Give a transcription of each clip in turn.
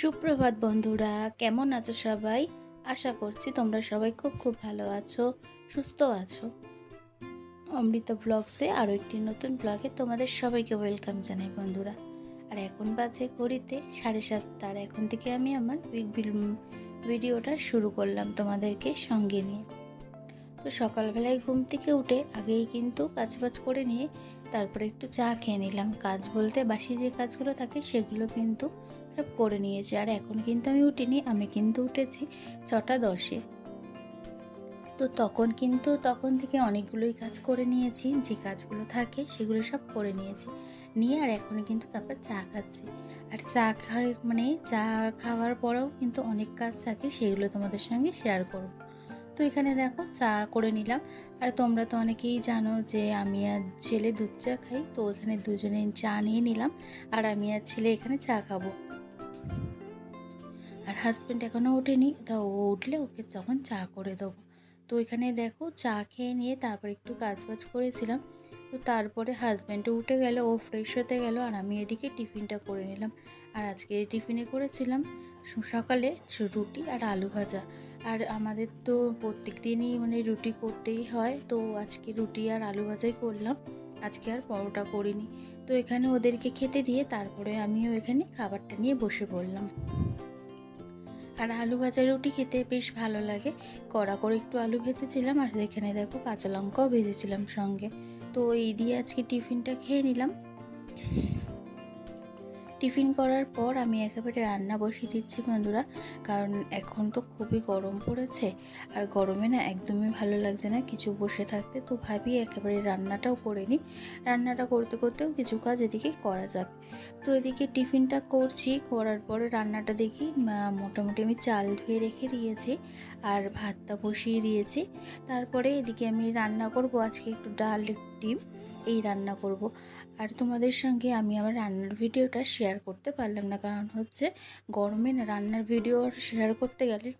সুপ্রভাত বন্ধুরা, কেমন আছো সবাই? আশা করছি তোমরা সবাই খুব খুব ভালো আছো, সুস্থ আছো। অমৃতা ব্লগসে আরও একটি নতুন ব্লগে তোমাদের সবাইকে ওয়েলকাম জানাই বন্ধুরা। আর এখন বাজে ঘড়িতে সাড়ে সাতটা, আর এখন থেকে আমি আমার ভিডিওটা শুরু করলাম তোমাদেরকে সঙ্গে নিয়ে। তো সকালবেলায় ঘুম থেকে উঠে আগেই কিন্তু কাজবাজ করে নিয়ে তারপরে একটু চা খেয়ে নিলাম। কাজ বলতে বাসি যে কাজগুলো থাকে সেগুলো কিন্তু সব করে নিয়েছি। আর এখন কিন্তু আমি উঠিনি, আমি কিন্তু উঠেছি ছটা দশে। তো তখন কিন্তু, তখন থেকে অনেকগুলোই কাজ করে নিয়েছি। যে কাজগুলো থাকে সেগুলো সব করে নিয়েছি। নিয়ে আর এখন কিন্তু তারপর চা খাচ্ছি। আর চা খাই মানে চা খাওয়ার পরেও কিন্তু অনেক কাজ থাকে, সেগুলো তোমাদের সঙ্গে শেয়ার করব। তো এখানে দেখো চা করে নিলাম। আর তোমরা তো অনেকেই জানো যে আমি আর ছেলে দুধ চা খাই, তো এখানে দুজনে চা নিয়ে নিলাম। আর আমি আর ছেলে এখানে চা খাব। আর হাজব্যান্ড এখনও ওঠেনি, তা ও উঠলে ওকে তখন চা করে দেবো। তো এখানে দেখো চা খেয়ে নিয়ে তারপর একটু কাজ বাজ করেছিলাম। তো তারপরে হাজব্যান্ডও উঠে গেল, ও ফ্রেশ হতে গেল আর আমি এদিকে টিফিনটা করে নিলাম। আর আজকে টিফিনে করেছিলাম সকালে রুটি আর আলু ভাজা। আর আমাদের তো প্রত্যেক দিনই মানে রুটি করতেই হয়, তো আজকে রুটি আর আলু ভাজাই করলাম। আজকে আর পরোটা করিনি। তো এখানে ওদেরকে খেতে দিয়ে তারপরে আমিও এখানে খাবারটা নিয়ে বসে পড়লাম। আর আলু ভাজা রুটি খেতে বেশ ভালো লাগে। কড়া করে একটু আলু ভেজেছিলাম, আর এখানে দেখো কাঁচা লঙ্কাও ভেজেছিলাম সঙ্গে। তো এই দিয়ে আজকে টিফিনটা খেয়ে নিলাম। টিফিন করার পর আমি একেবারে রান্না বসিয়ে দিচ্ছি বন্ধুরা, কারণ এখন তো খুবই গরম পড়েছে। আর গরমে না একদমই ভালো লাগছে না কিছু বসে থাকতে, তো ভাবি একেবারে রান্নাটাও করে নিই। রান্নাটা করতে করতেও কিছু কাজ এদিকে করা যাবে তো এদিকে টিফিনটা করছি, করার পরে রান্নাটা দেখি মোটামুটি আমি চাল ধুয়ে রেখে দিয়েছি আর ভাতটা বসিয়ে দিয়েছি। তারপরে এদিকে আমি রান্না করব, আজকে একটু ডাল, ডিম, এই রান্না করব। আর তোমাদের সঙ্গে আমি আমার রান্নার ভিডিওটা শেয়ার করতে পারলাম না। কারণ হচ্ছে গরমে না রান্নার ভিডিও শেয়ার করতে গেলে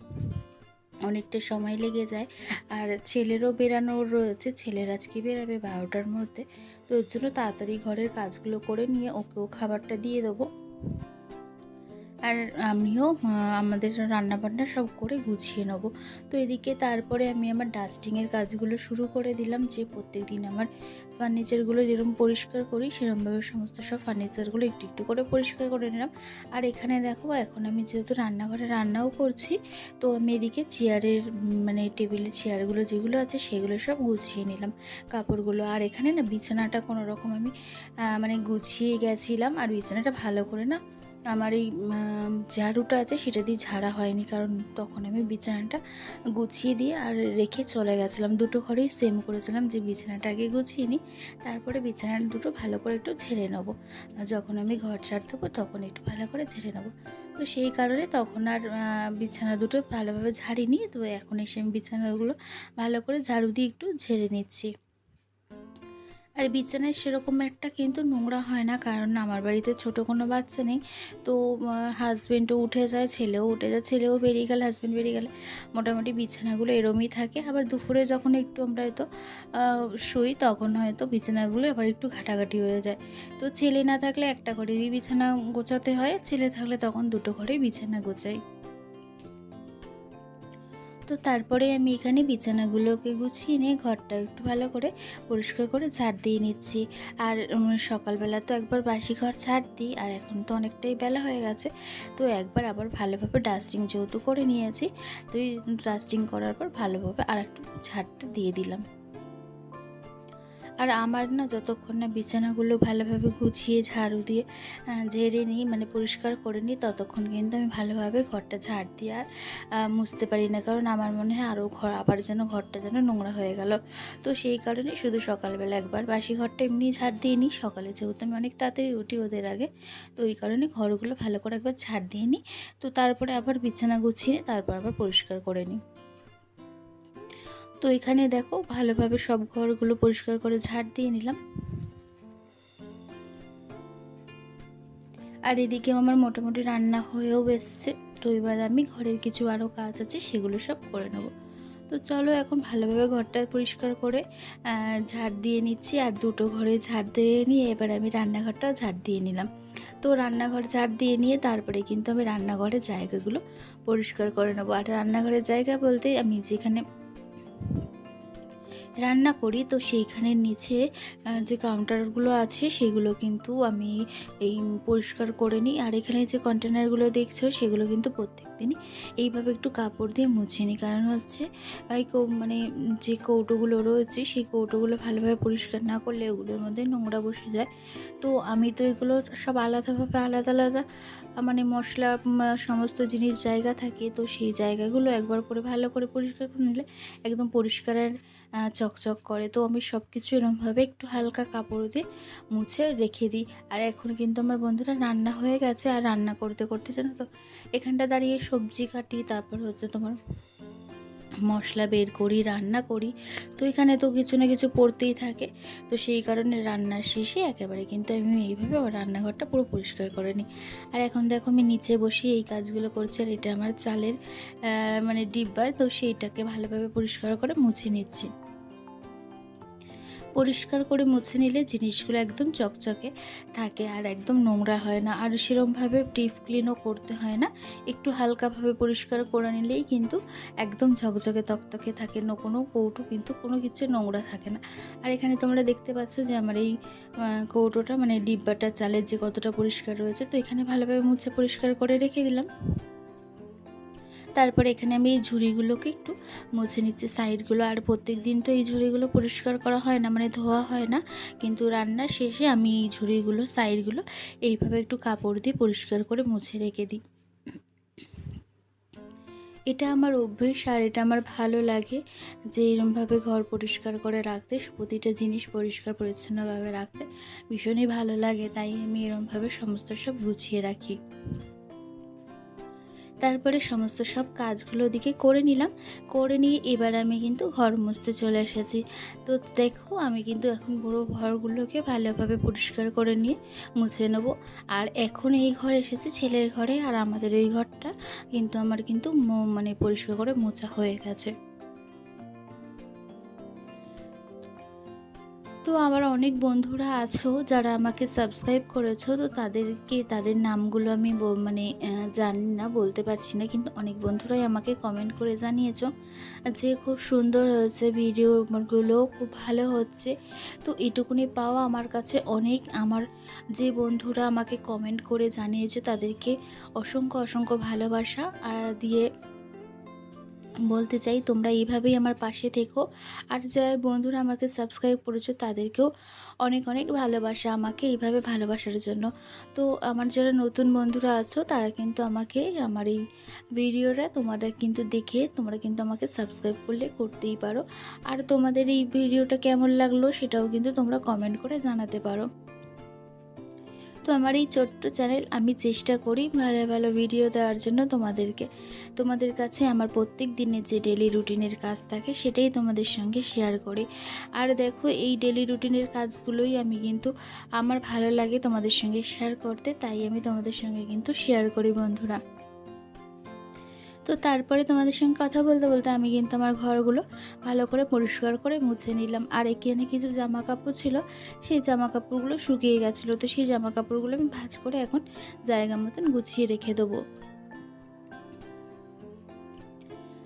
অনেকটা সময় লেগে যায়। আর ছেলেরও বেরানোর রয়েছে, ছেলের আজকে বেরাবে বারোটার মধ্যে। তো এর জন্য তাড়াতাড়ি ঘরের কাজগুলো করে নিয়ে ওকেও খাবারটা দিয়ে দেবো। আর আমিও আমাদের রান্নাবান্না সব করে গুছিয়ে নেব। তো এদিকে তারপরে আমি আমার ডাস্টিংয়ের কাজগুলো শুরু করে দিলাম, যে প্রত্যেক দিন আমার ফার্নিচারগুলো যেরকম পরিষ্কার করি সেরকমভাবে সমস্ত সব ফার্নিচারগুলো একটু একটু করে পরিষ্কার করে নিলাম। আর এখানে দেখো, এখন আমি যেহেতু রান্নাঘরে রান্নাও করছি, তো আমি এদিকে চেয়ারের মানে টেবিলে চেয়ারগুলো যেগুলো আছে, সেগুলো সব গুছিয়ে নিলাম কাপড়গুলো। আর এখানে না বিছানাটা কোনো রকম আমি মানে গুছিয়ে গেছিলাম, আর বিছানাটা ভালো করে না আমার এই ঝাড়ুটা আছে, সেটা দিয়ে ঝাড়া হয়নি, কারণ তখন আমি বিছানাটা গুছিয়ে দিয়ে আর রেখে চলে গেছিলাম। দুটো ঘরেই সেম করেছিলাম যে বিছানাটা আগে গুছিয়ে নিই, তারপরে বিছানা দুটো ভালো করে একটু ছেড়ে নেব। যখন আমি ঘর ছাড় দেবো, তখন একটু ভালো করে ঝেড়ে নেব। তো সেই কারণে তখন আর বিছানা দুটো ভালোভাবে ঝাড়িনি। তো এখন এসে আমি বিছানাগুলো ভালো করে ঝাড়ু দিয়ে একটু ঝেড়ে নিচ্ছি। আর বিছানায় সেরকম একটা কিন্তু নোংরা হয় না, কারণ আমার বাড়িতে ছোট কোনো বাচ্চা নেই। তো হাজব্যান্ডও উঠে যায়, ছেলেও উঠে যায়, ছেলেও বেরিয়ে গেলে হাজব্যান্ড বেরিয়ে গেলে। মোটামুটি বিছানাগুলো এরমই থাকে। আবার দুপুরে যখন একটু আমরা হয়তো শুই, তখন হয়তো বিছানাগুলো আবার একটু ঘাটাঘাটি হয়ে যায়। তো ছেলে না থাকলে একটা ঘরেরই বিছানা গোছাতে হয়, ছেলে থাকলে তখন দুটো ঘরেই বিছানা গোছাই। তো তারপরে আমি এখানে বিছানাগুলোকে গুছিয়ে নিয়ে ঘরটা একটু ভালো করে পরিষ্কার করে ঝাড় দিয়ে নিচ্ছি। আর সকালবেলা তো একবার বাসি ঘর ছাড় দিই, আর এখন তো অনেকটাই বেলা হয়ে গেছে। তো একবার আবার ভালোভাবে ডাস্টিং যেহেতু করে নিয়েছি, তো ডাস্টিং করার পর ভালোভাবে আর একটু ঝাড়টা দিয়ে দিলাম। আর আমার না যতক্ষণ না বিছানাগুলো ভালোভাবে গুছিয়ে ঝাড়ু দিয়ে ঝেড়ে নিই মানে পরিষ্কার করে নিই, ততক্ষণ কিন্তু আমি ভালোভাবে ঘরটা ঝাড় দিয়ে আর মুছতে পারি না। কারণ আমার মনে হয় আরও ঘর, আবার যেন ঘরটা যেন নোংরা হয়ে গেল। তো সেই কারণে শুধু সকালবেলা একবার বাসি ঘরটা এমনি ঝাড় দিয়ে নিই। সকালে যেহেতু আমি অনেক তাড়াতাড়ি উঠি ওদের আগে, তো ওই কারণে ঘরগুলো ভালো করে একবার ঝাড় দিয়ে নিই। তো তারপরে আবার বিছানা গুছিয়ে, তারপর আবার পরিষ্কার করে নিই। তো এখানে দেখো ভালোভাবে সব ঘরগুলো পরিষ্কার করে ঝাড় দিয়ে নিলাম। আর এদিকেও আমার মোটামুটি রান্না হয়েও এসছে। তো এবার আমি ঘরের কিছু আরও কাজ আছে, সেগুলো সব করে নেব। তো চলো এখন ভালোভাবে ঘরটা পরিষ্কার করে ঝাড় দিয়ে নিচ্ছি আর দুটো ঘরে ঝাড় দিয়ে নিয়ে এবার আমি রান্নাঘরটা ঝাড় দিয়ে নিলাম। তো রান্নাঘর ঝাড় দিয়ে নিয়ে তারপরে কিন্তু আমি রান্নাঘরের জায়গাগুলো পরিষ্কার করে নেব। আর রান্নাঘরের জায়গা বলতে আমি যেখানে রান্না করি, তো সেইখানের নিচে যে কাউন্টারগুলো আছে সেগুলো কিন্তু আমি এই পরিষ্কার করে নিই। আর এখানে যে কন্টেনারগুলো দেখছ সেগুলো কিন্তু প্রত্যেক দিনই এইভাবে একটু কাপড় দিয়ে মুছে নিই। কারণ হচ্ছে এই মানে যে কৌটোগুলো রয়েছে সেই কৌটোগুলো ভালোভাবে পরিষ্কার না করলে ওগুলোর মধ্যে নোংরা বসে যায়। তো আমি তো এগুলো সব আলাদাভাবে আলাদা আলাদা মানে মশলা সমস্ত জিনিস জায়গা থাকে, তো সেই জায়গাগুলো একবার করে ভালো করে পরিষ্কার করে নিলে একদম পরিষ্কারের চকচক করে, তো আমি সব কিছু এরমভাবে একটু হালকা কাপড় দিয়ে মুছে রেখে দিই। আর এখন কিন্তু আমার বন্ধুরা রান্না হয়ে গেছে, আর রান্না করতে করতে জানো তো, এখানটা দাঁড়িয়ে সবজি কাটি, তারপর হচ্ছে তোমার মশলা বের করি, রান্না করি। তো এখানে তো কিছু না কিছু পড়তেই থাকে, তো সেই কারণে রান্নার শেষে একেবারে কিন্তু আমি এইভাবে আমার রান্নাঘরটা পুরো পরিষ্কার করে নিই। আর এখন দেখো আমি নিচে বসে এই কাজগুলো করছি, আর এটা আমার চালের মানে ডিব্বায় তো সেইটাকে ভালোভাবে পরিষ্কার করে মুছে নিচ্ছি। পরিষ্কার করে মুছে নিলে জিনিসগুলো একদম চকচকে থাকে আর একদম নোংরা হয় না। আর সেরমভাবে ডিপ ক্লিনও করতে হয় না। একটু হালকাভাবে পরিষ্কার করে নিলেই কিন্তু একদম ঝকঝকে তকতকে থাকে, না কোনো কৌটো কিন্তু কোনো কিছু নোংরা থাকে না। আর এখানে তোমরা দেখতে পাচ্ছ যে আমার এই কৌটোটা মানে ডিব্বাটা চালের যে কতটা পরিষ্কার রয়েছে, তো এখানে ভালোভাবে মুছে পরিষ্কার করে রেখে দিলাম। তারপরে এখানে আমি এই ঝুড়িগুলোকে একটু মুছে নিচ্ছি। সাইডগুলো আর প্রত্যেক দিন তো এই ঝুড়িগুলো পরিষ্কার করা হয় না মানে ধোয়া হয় না। কিন্তু রান্নার শেষে আমি এই ঝুড়িগুলো, সাইডগুলো এইভাবে একটু কাপড় দিয়ে পরিষ্কার করে মুছে রেখে দিই। এটা আমার অভ্যেস আর এটা আমার ভালো লাগে যে এরমভাবে ঘর পরিষ্কার করে রাখতে, প্রতিটা জিনিস পরিষ্কার, পরিচ্ছন্নভাবে রাখতে ভীষণই ভালো লাগে। তাই আমি এরমভাবে সমস্ত সব গুছিয়ে রাখি। তারপরে সমস্ত সব কাজগুলো দিকে করে নিলাম। করে নিয়ে এবার আমি কিন্তু ঘর মুছতে চলে এসেছি। তো দেখো, আমি কিন্তু এখন পুরো ঘরগুলোকে ভালোভাবে পরিষ্কার করে নিয়ে মুছে নেব। আর এখন এই ঘরে এসেছি ছেলের ঘরে, আর আমাদের এই ঘরটা কিন্তু আমার কিন্তু মানে পরিষ্কার করে মোছা হয়ে গেছে। তো আমার অনেক বন্ধুরা আছো যারা আমাকে সাবস্ক্রাইব করেছ, তো তাদেরকে, তাদের নামগুলো আমি মানে জানি না, বলতে পারছি না, কিন্তু অনেক বন্ধুরাই আমাকে কমেন্ট করে জানিয়েছো যে খুব সুন্দর হয়েছে ভিডিওগুলো খুব ভালো হচ্ছে। তো এটুকুনি পাওয়া আমার কাছে অনেক। আমার যে বন্ধুরা আমাকে কমেন্ট করে জানিয়েছো, তাদেরকে অসংখ্য অসংখ্য ভালোবাসা দিয়ে বলতে চাই, তোমরা এইভাবেই আমার পাশে থেকো। আর যারা বন্ধুরা আমাকে সাবস্ক্রাইব করেছ, তাদেরকেও অনেক অনেক ভালোবাসা আমাকে এইভাবে ভালোবাসার জন্য। তো আমার যারা নতুন বন্ধুরা আছো, তারা কিন্তু আমাকে, আমার এই ভিডিওটা তোমাদের কিন্তু দেখে, তোমরা কিন্তু আমাকে সাবস্ক্রাইব করলে করতেই পারো। আর তোমাদের এই ভিডিওটা কেমন লাগল, সেটাও কিন্তু তোমরা কমেন্ট করে জানাতে পারো। তো আমার এই ছোট্ট চ্যানেল আমি চেষ্টা করি ভালো ভালো ভিডিও দেওয়ার জন্য তোমাদেরকে। তোমাদের কাছে আমার প্রত্যেক দিনের যে ডেলি রুটিনের কাজ থাকে সেটাই তোমাদের সঙ্গে শেয়ার করি। আর দেখো, এই ডেলি রুটিনের কাজগুলোই আমি কিন্তু আমার ভালো লাগে তোমাদের সঙ্গে শেয়ার করতে, তাই আমি তোমাদের সঙ্গে কিন্তু শেয়ার করি বন্ধুরা। তো তারপরে তোমাদের সঙ্গে কথা বলতে বলতে আমি কিন্তু আমার ঘরগুলো ভালো করে পরিষ্কার করে মুছে নিলাম। আর এখানে কিছু জামা কাপড় ছিল, সেই জামা কাপড়গুলো শুকিয়ে গেছিল। তো সেই জামা কাপড়গুলো আমি ভাজ করে এখন জায়গা মতন গুছিয়ে রেখে দেবো।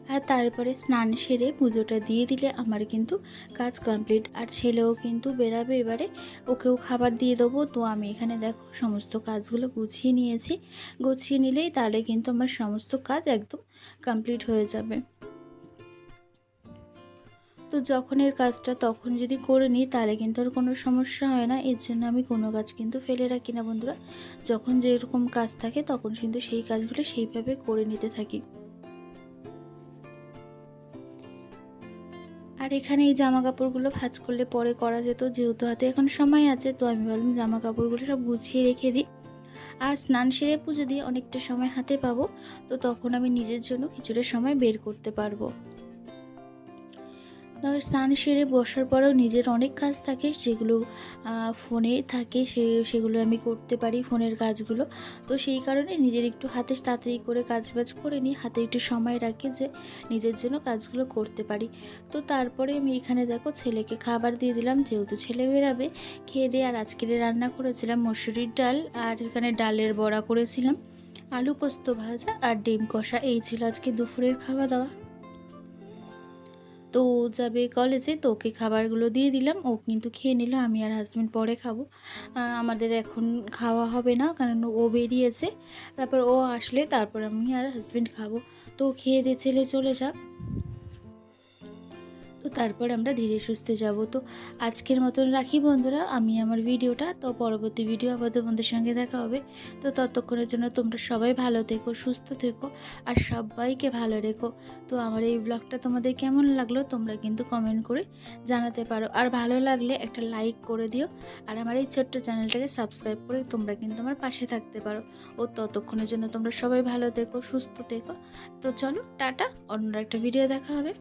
আর তারপরে স্নান সেরে পুজোটা দিয়ে দিলে আমার কিন্তু কাজ কমপ্লিট আর ছেলেও কিন্তু বেরাবে এবারে, ওকেও খাবার দিয়ে দেবো। তো আমি এখানে দেখো সমস্ত কাজগুলো গুছিয়ে নিয়েছি। গুছিয়ে নিলেই তাহলে কিন্তু আমার সমস্ত কাজ একদম কমপ্লিট হয়ে যাবে। তো যখন এর কাজটা তখন যদি করে নিই, তাহলে কিন্তু আর কোনো সমস্যা হয় না। এর জন্য আমি কোনো কাজ কিন্তু ফেলে রাখি না বন্ধুরা। যখন যেরকম কাজ থাকে, তখন কিন্তু সেই কাজগুলো সেইভাবে করে নিতে থাকি। আর এখানে এই জামা কাপড়গুলো ভাজ করলে পরে করা যেত, যেহেতু হাতে এখন সময় আছে, তো আমি ভাবলাম জামা কাপড়গুলো সব গুছিয়ে রেখে দিই। আর স্নান সেরে পুজো দিয়ে অনেকটা সময় হাতে পাবো, তো তখন আমি নিজের জন্য কিছুটা সময় বের করতে পারব। আর স্নান সেরে বসার পরেও নিজের অনেক কাজ থাকে, যেগুলো ফোনে থাকে, সে, সেগুলো আমি করতে পারি ফোনের কাজগুলো। তো সেই কারণে নিজের একটু হাতে তাড়াতাড়ি করে কাজ বাজ করে নিই হাতে একটু সময় রাখি যে নিজের জন্য কাজগুলো করতে পারি। তো তারপরে আমি এখানে দেখো ছেলেকে খাবার দিয়ে দিলাম, যেহেতু ছেলে বেরাবে, খেয়ে দিয়ে আর আজকের রান্না করেছিলাম মসুরির ডাল আর এখানে ডালের বড়া করেছিলাম। আলু পোস্ত ভাজা আর ডিম কষা, এই ছিল আজকে দুপুরের খাওয়া দাওয়া। তো ও যাবে কলেজে তো ওকে খাবারগুলো দিয়ে দিলাম। ও কিন্তু খেয়ে নিল, আমি আর হাজব্যান্ড পরে খাব। আমাদের এখন খাওয়া হবে না, কারণ ও বেরিয়েছে। তারপর ও আসলে, তারপর আমি আর হাজব্যান্ড খাব। তো খেয়ে দিয়ে ছেলে চলে যাক। তো তারপর আমরা ধীরে সুস্থে যাব। তো আজকের মতন রাখি বন্ধুরা, আমি আমার ভিডিওটা, তো পরবর্তী ভিডিও আবার তোমাদের সঙ্গে দেখা হবে। তো ততক্ষণের জন্য তোমরা সবাই ভালো থেকো, সুস্থ থেকো, আর সবাইকে ভালো রেখো। তো আমার এই ব্লগটা তোমাদের কেমন লাগল তোমরা কিন্তু কমেন্ট করে জানাতে পারো। আর ভালো লাগলে একটা লাইক করে দিও, আর আমার এই ছোট্ট চ্যানেলটাকে সাবস্ক্রাইব করে তোমরা কিন্তু আমার পাশে থাকতে পারো। ও ততক্ষণের জন্য তোমরা সবাই ভালো থেকো, সুস্থ থেকো। তো চলো, টাটা, অন্য একটা ভিডিও দেখা হবে।